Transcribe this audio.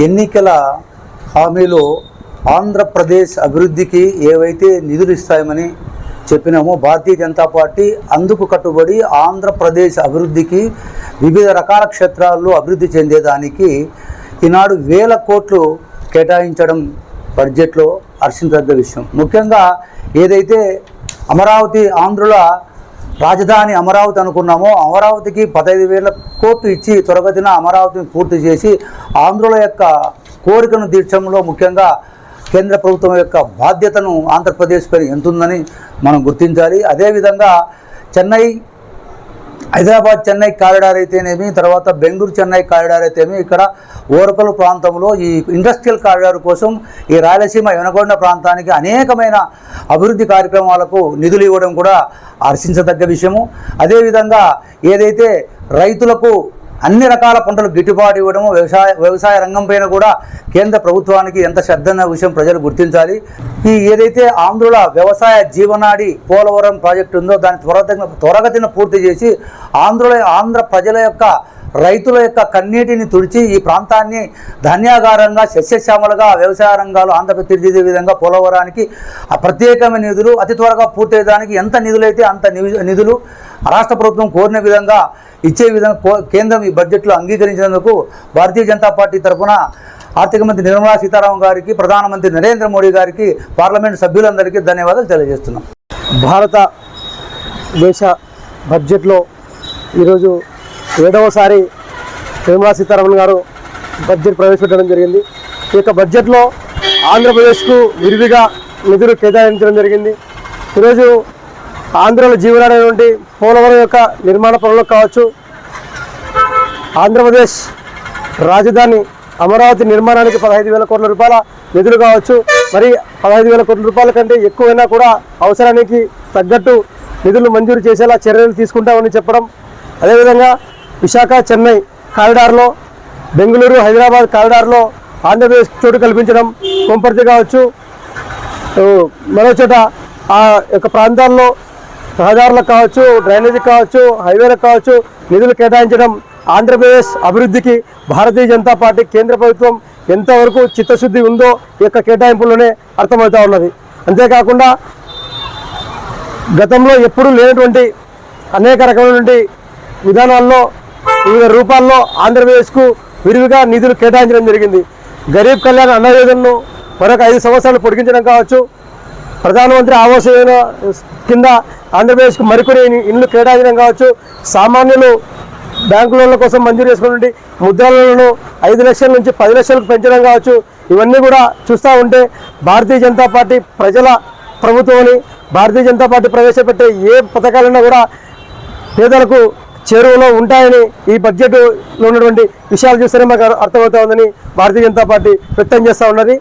ఎన్నికల హామీలో ఆంధ్రప్రదేశ్ అభివృద్ధికి ఏవైతే నిధులు ఇస్తామని చెప్పినామో భారతీయ జనతా పార్టీ అందుకు కట్టుబడి ఆంధ్రప్రదేశ్ అభివృద్ధికి వివిధ రకాల క్షేత్రాల్లో అభివృద్ధి చెందేదానికి ఈనాడు వేల కోట్లు కేటాయించడం బడ్జెట్లో హర్షించదగ్గ విషయం. ముఖ్యంగా ఏదైతే అమరావతి ఆంధ్రుల రాజధాని అమరావతి అనుకున్నామో. అమరావతికి పదహైదు వేల కోట్లు ఇచ్చి త్వరగతిన అమరావతిని పూర్తి చేసి ఆంధ్రుల యొక్క కోరికను తీర్చడంలో ముఖ్యంగా కేంద్ర ప్రభుత్వం యొక్క బాధ్యతను ఆంధ్రప్రదేశ్ పైన ఎంతుందని మనం గుర్తించాలి. అదేవిధంగా చెన్నై హైదరాబాద్ చెన్నై కారిడార్ అయితేనేమి తర్వాత బెంగళూరు చెన్నై కారిడార్ అయితేనేమి ఇక్కడ ఓరకలు ప్రాంతంలో ఈ ఇండస్ట్రియల్ కారిడార్ కోసం ఈ రాయలసీమ వెనకొండ ప్రాంతానికి అనేకమైన అభివృద్ధి కార్యక్రమాలకు నిధులు ఇవ్వడం కూడా హర్షించదగ్గ విషయము. అదేవిధంగా ఏదైతే రైతులకు అన్ని రకాల పంటలు గిట్టుబాటు ఇవ్వడము వ్యవసాయ వ్యవసాయ రంగం పైన కూడా కేంద్ర ప్రభుత్వానికి ఎంత శ్రద్ధ అన్న విషయం ప్రజలు గుర్తించాలి. ఈ ఏదైతే ఆంధ్రుల వ్యవసాయ జీవనాడి పోలవరం ప్రాజెక్టు ఉందో దాన్ని త్వరగతిన త్వరగతిన పూర్తి చేసి ఆంధ్రుల ఆంధ్ర ప్రజల యొక్క రైతుల యొక్క కన్నీటిని తుడిచి ఈ ప్రాంతాన్ని ధాన్యాగారంగా సస్యశ్యామలుగా వ్యవసాయ రంగాలు ఆంధ్రప్రదేశ్ తీర్చిదే విధంగా పోలవరానికి ఆ ప్రత్యేకమైన నిధులు అతి త్వరగా పూర్తయ్యడానికి ఎంత నిధులైతే అంత నిధు- నిధులు రాష్ట్ర ప్రభుత్వం కోరిన విధంగా ఇచ్చే విధంగా కో- కేంద్రం ఈ బడ్జెట్లో అంగీకరించినందుకు భారతీయ జనతా పార్టీ తరఫున ఆర్థిక మంత్రి నిర్మలా సీతారామన్ గారికి ప్రధానమంత్రి నరేంద్ర మోడీ గారికి పార్లమెంట్ సభ్యులందరికీ ధన్యవాదాలు తెలియజేస్తున్నాం. భారత దేశ బడ్జెట్లో ఈరోజు ఏడవసారి నిర్మలా సీతారామన్ గారు బడ్జెట్ ప్రవేశపెట్టడం జరిగింది. ఈ యొక్క బడ్జెట్లో ఆంధ్రప్రదేశ్కు విరివిగా నిధులు కేటాయించడం జరిగింది. ఈరోజు ఆంధ్రలో జీవనాడైనటువంటి పోలవరం యొక్క నిర్మాణ పనులకు కావచ్చు ఆంధ్రప్రదేశ్ రాజధాని అమరావతి నిర్మాణానికి పదహైదు వేల కోట్ల రూపాయల నిధులు కావచ్చు మరి పదహైదు వేల కోట్ల రూపాయల కంటే ఎక్కువైనా కూడా అవసరానికి తగ్గట్టు నిధులు మంజూరు చేసేలా చర్యలు తీసుకుంటామని చెప్పడం అదేవిధంగా విశాఖ చెన్నై కారిడార్లో బెంగళూరు హైదరాబాద్ కారిడార్లో ఆంధ్రప్రదేశ్ చోటు కల్పించడం కొంపర్తి కావచ్చు. మరో చోట ఆ యొక్క ప్రాంతాల్లో రహదారులకు కావచ్చు డ్రైనేజీకి కావచ్చు హైవేలకు కావచ్చు నిధులు కేటాయించడం ఆంధ్రప్రదేశ్ అభివృద్ధికి భారతీయ జనతా పార్టీ కేంద్ర ప్రభుత్వం ఎంతవరకు చిత్తశుద్ధి ఉందో ఈ యొక్క కేటాయింపుల్లోనే అర్థమవుతా ఉన్నది. అంతేకాకుండా గతంలో ఎప్పుడూ లేనటువంటి అనేక రకమైనటువంటి విధానాల్లో వివిధ రూపాల్లో ఆంధ్రప్రదేశ్కు విరివిగా నిధులు కేటాయించడం జరిగింది. గరీబ్ కళ్యాణ్ అన్న యోజనను మరొక ఐదు సంవత్సరాలు పొడిగించడం కావచ్చు. ప్రధానమంత్రి ఆవాస్ యోజన కింద ఆంధ్రప్రదేశ్కు మరికొన్ని ఇండ్లు కేటాయించడం కావచ్చు. సామాన్యులు బ్యాంకు లోన్ల కోసం మంజూరు చేసుకున్నటువంటి ముద్రలను ఐదు లక్షల నుంచి పది లక్షలకు పెంచడం కావచ్చు. ఇవన్నీ కూడా చూస్తూ ఉంటే భారతీయ జనతా పార్టీ ప్రజల ప్రభుత్వం భారతీయ జనతా పార్టీ ప్రవేశపెట్టే ఏ పథకాలన్నా కూడా పేదలకు చేరువలో ఉంటాయని ఈ బడ్జెట్లో ఉన్నటువంటి విషయాలు చూస్తేనే మాకు అర్థమవుతా ఉందని భారతీయ జనతా పార్టీ వ్యక్తం చేస్తూ ఉన్నది.